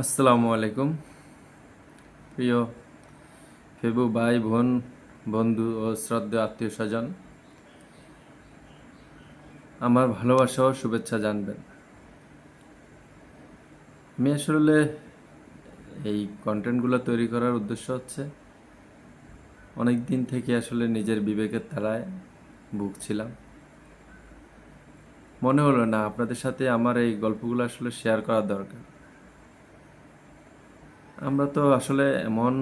আসসালামু আলাইকুম। প্রিয় ফেবু ভাই, বোন, বন্ধু ও শ্রদ্ধেয় আত্মীয় স্বজন, আমার ভালোবাসা ও শুভেচ্ছা জানবেন। আমি আসলে এই কন্টেন্টগুলো তৈরি করার উদ্দেশ্য হচ্ছে, অনেক দিন থেকে আসলে নিজের বিবেকের তারায় ভুগছিলাম। মনে হলো না, আপনাদের সাথে আমার এই গল্পগুলো আসলে শেয়ার করা দরকার। আমরা তো আসলে এমন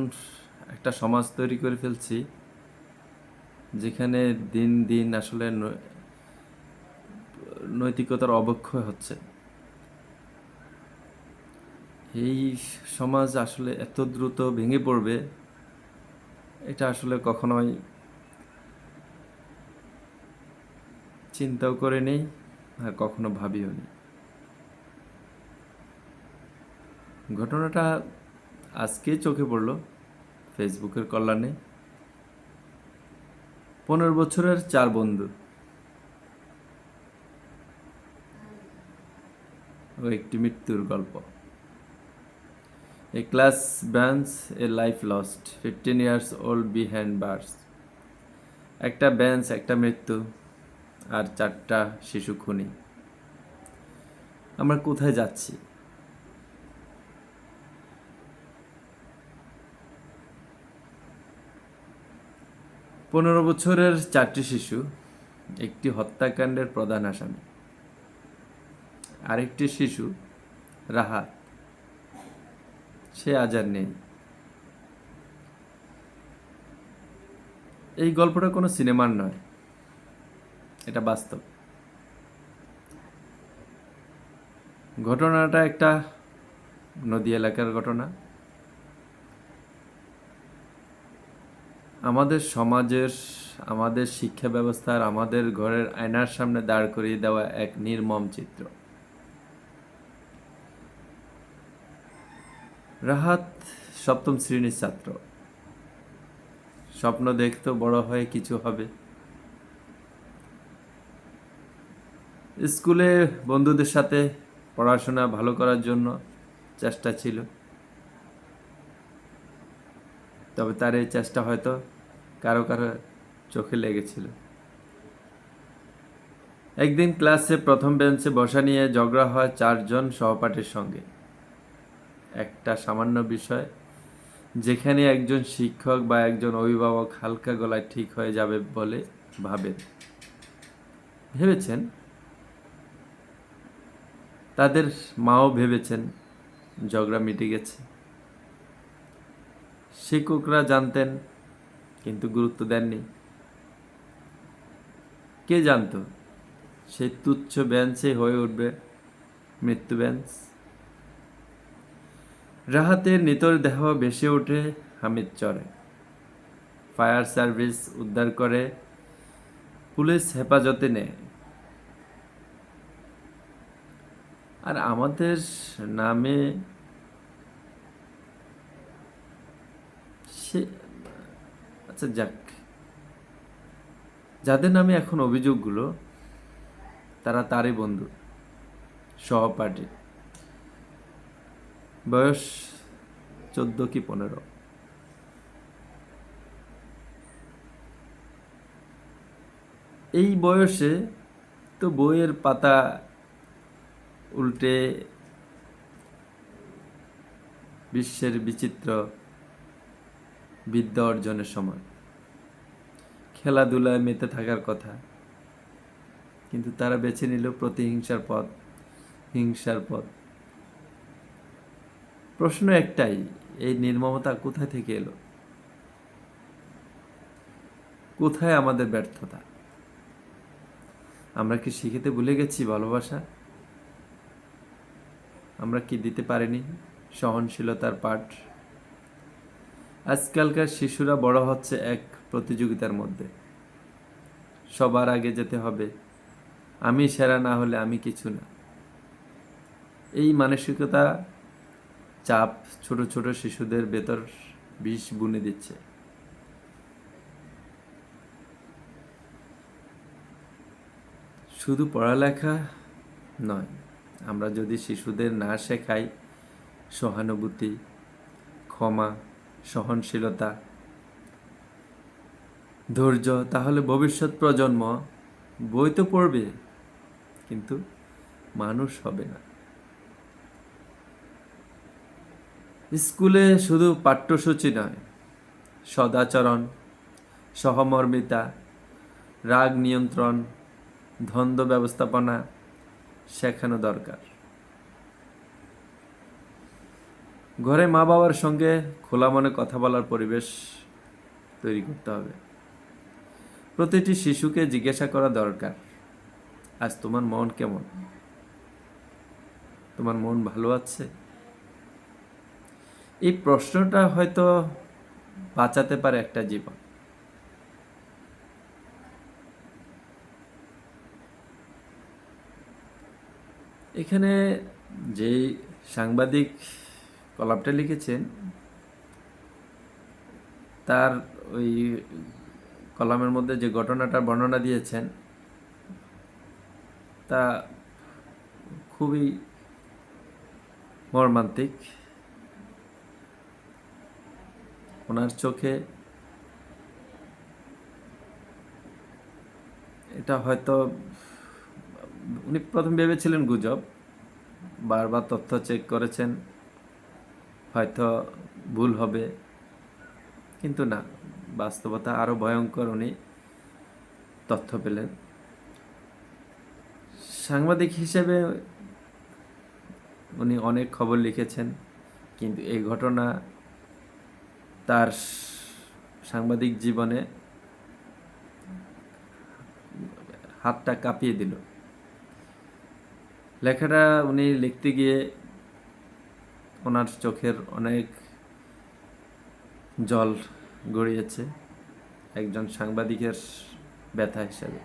একটা সমাজ তৈরি করে ফেলছি, যেখানে দিন দিন আসলে নৈতিকতার অবক্ষয় হচ্ছে। এই সমাজ আসলে এত দ্রুত ভেঙে পড়বে, এটা আসলে কখনোই চিন্তাও করে নেই আর কখনো ভাবিও নি ঘটনাটা আজকেই চোখে পড়ল ফেসবুকের কল্যাণে। পনেরো বছরের চার বন্ধু। ও একটি মৃত্যুর গল্প। A class bench, a life lost, fifteen years old behind bars. একটা বেঞ্চ একটা মৃত্যু, আর চারটা শিশু খুনি। আমরা কোথায় যাচ্ছি? পনেরো বছরের চারটি শিশু, একটি হত্যাকাণ্ডের প্রধান আসামি। আরেকটি শিশু, রাহাত। সে আজার নেই। এই গল্পটা কোনো সিনেমার নয়। এটা বাস্তব। ঘটনাটা একটা নদী এলাকার ঘটনা। আমাদের সমাজের আমাদের শিক্ষা ব্যবস্থার আমাদের ঘরের আয়নার সামনে দাঁড় করিয়ে দেওয়া এক নির্মম চিত্র। রাহাত সপ্তম শ্রেণির ছাত্র। স্বপ্ন দেখতো বড় হয়ে কিছু হবে। স্কুলে বন্ধুদের সাথে পড়াশোনা ভালো করার জন্য চেষ্টা ছিল। তবে তার এই চেষ্টা হয়তো কারও কারও চোখে লেগেছিল। একদিন ক্লাসে প্রথম বেঞ্চে বসা নিয়ে ঝগড়া হয় চারজন সহপাঠীর সঙ্গে। একটা সামান্য বিষয়, যেখানে একজন শিক্ষক বা একজন অভিভাবক হালকা গলায় ঠিক হয়ে যাবে বলে ভাবেন। ভেবেছেন? তাদের মাও ভেবেছেন ঝগড়া মিটে গেছে। শিক্ষকরা জানতেন কিন্তু গুরুত্ব দেননি। কে জানতো? সেই তুচ্ছ বেঞ্চে হয়ে উঠবে মৃত্যু বেঞ্চ। রাহাতের নিতর দেহ ভেসে ওঠে হামিদ চরে। ফায়ার সার্ভিস উদ্ধার করে পুলিশ হেফাজতে নেয়। আর আমাদের নামে সে আচ্ছা যাক। যাদের নামে এখন অভিযোগগুলো, তারা তারই বন্ধু, সহপাঠী। বয়স চোদ্দ কি পনেরো। এই বয়সে তো বইয়ের পাতা উল্টে, বিশ্বের বিচিত্র বিদ্যা অর্জনের সময়। খেলাধুলায় মেতে থাকার কথা। কিন্তু তারা বেছে নিল প্রতিহিংসার পথ, হিংসার পথ। প্রশ্ন একটাই, এই নির্মমতা কোথায় থেকে এলো? কোথায় আমাদের ব্যর্থতা? আমরা কি শিখেতে ভুলে গেছি ভালোবাসা? আমরা কি দিতে পারিনি সহনশীলতার পাঠ? আজকালকার শিশুরা বড় হচ্ছে এক প্রতিযোগিতার মধ্যে। সবার আগে যেতে হবে, আমি সেরা না হলে আমি কিছু না। এই মানসিকতা চাপ ছোট ছোট শিশুদের ভেতর বিষ বুনে দিচ্ছে। শুধু পড়ালেখা নয়, আমরা যদি শিশুদের না শেখাই, সহানুভূতি, ক্ষমা সহনশীলতা। ধৈর্য, তাহলে ভবিষ্যৎ প্রজন্ম, বই তো পড়বে, কিন্তু মানুষ হবে না। স্কুলে শুধু পাঠ্যসূচি নয়, সদাচরণ, সহমর্মিতা, রাগ নিয়ন্ত্রণ দ্বন্দ্ব ব্যবস্থাপনা শেখানো দরকার। ঘরে মা বাবার সঙ্গে খোলা মনে কথা বলার পরিবেশ তৈরি করতে হবে। প্রতিটি শিশুকে জিজ্ঞাসা করা দরকার, আজ তোমার মন কেমন? তোমার মন ভালো আছে? এই প্রশ্নটা হয়তো বাঁচাতে পারে একটা জীবন। এখানে যেই সাংবাদিক কলাপটা লিখেছেন, তার ওই কলামের মধ্যে যে ঘটনাটার বর্ণনা দিয়েছেন, তা খুবই মর্মান্তিক। ওনার চোখে এটা হয়তো, উনি প্রথম ভেবেছিলেন গুজব, বারবার তথ্য চেক করেছেন। হয়তো ভুল হবে। কিন্তু না, বাস্তবতা আরও ভয়ঙ্কর উনি তথ্য পেলেন। সাংবাদিক হিসেবে উনি অনেক খবর লিখেছেন, কিন্তু এই ঘটনা তার সাংবাদিক জীবনে হাতটা কাঁপিয়ে দিল। লেখাটা উনি লিখতে গিয়ে ওনার চোখের অনেক জল গড়িয়েছে একজন সাংবাদিকের ব্যথা হিসাবে।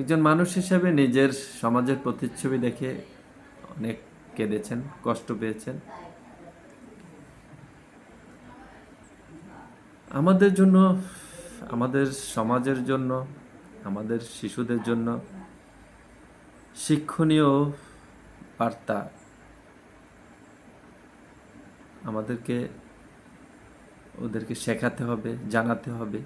একজন মানুষ হিসাবে নিজের সমাজের প্রতিচ্ছবি দেখে অনেক কেঁদেছেন, কষ্ট পেয়েছেন। আমাদের জন্য, আমাদের সমাজের জন্য, আমাদের শিশুদের জন্য শিক্ষণীয় বার্তা আমাদেরকে, ওদেরকে শেখাতে হবে, জানাতে হবে।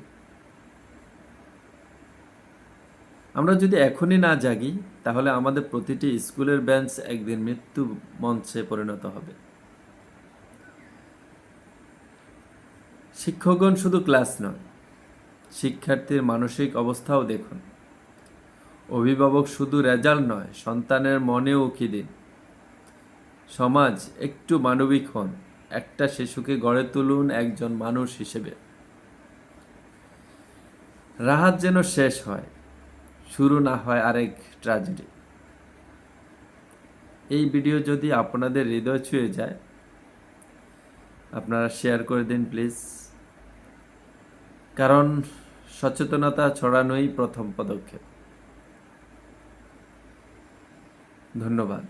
আমরা যদি এখনই না জাগি, তাহলে আমাদের প্রতিটি স্কুলের বেঞ্চ একদিন মৃত্যু মঞ্চে পরিণত হবে। শিক্ষকগণ শুধু ক্লাস নয় শিক্ষার্থীর মানসিক অবস্থাও দেখুন। অভিভাবক শুধু রেজাল্ট নয়, সন্তানের মনেও উকি দিন। সমাজ একটু মানবিক হন। একটা শিশুকে গড়ে তুলুন একজন মানুষ হিসেবে। রাহাত যেন শেষ হয়, শুরু না হয় আরেক ট্র্যাজেডি এই ভিডিও যদি আপনাদের হৃদয় ছুঁয়ে যায়, আপনারা শেয়ার করে দিন প্লিজ কারণ সচেতনতা ছড়ানোই প্রথম পদক্ষেপ। ধন্যবাদ।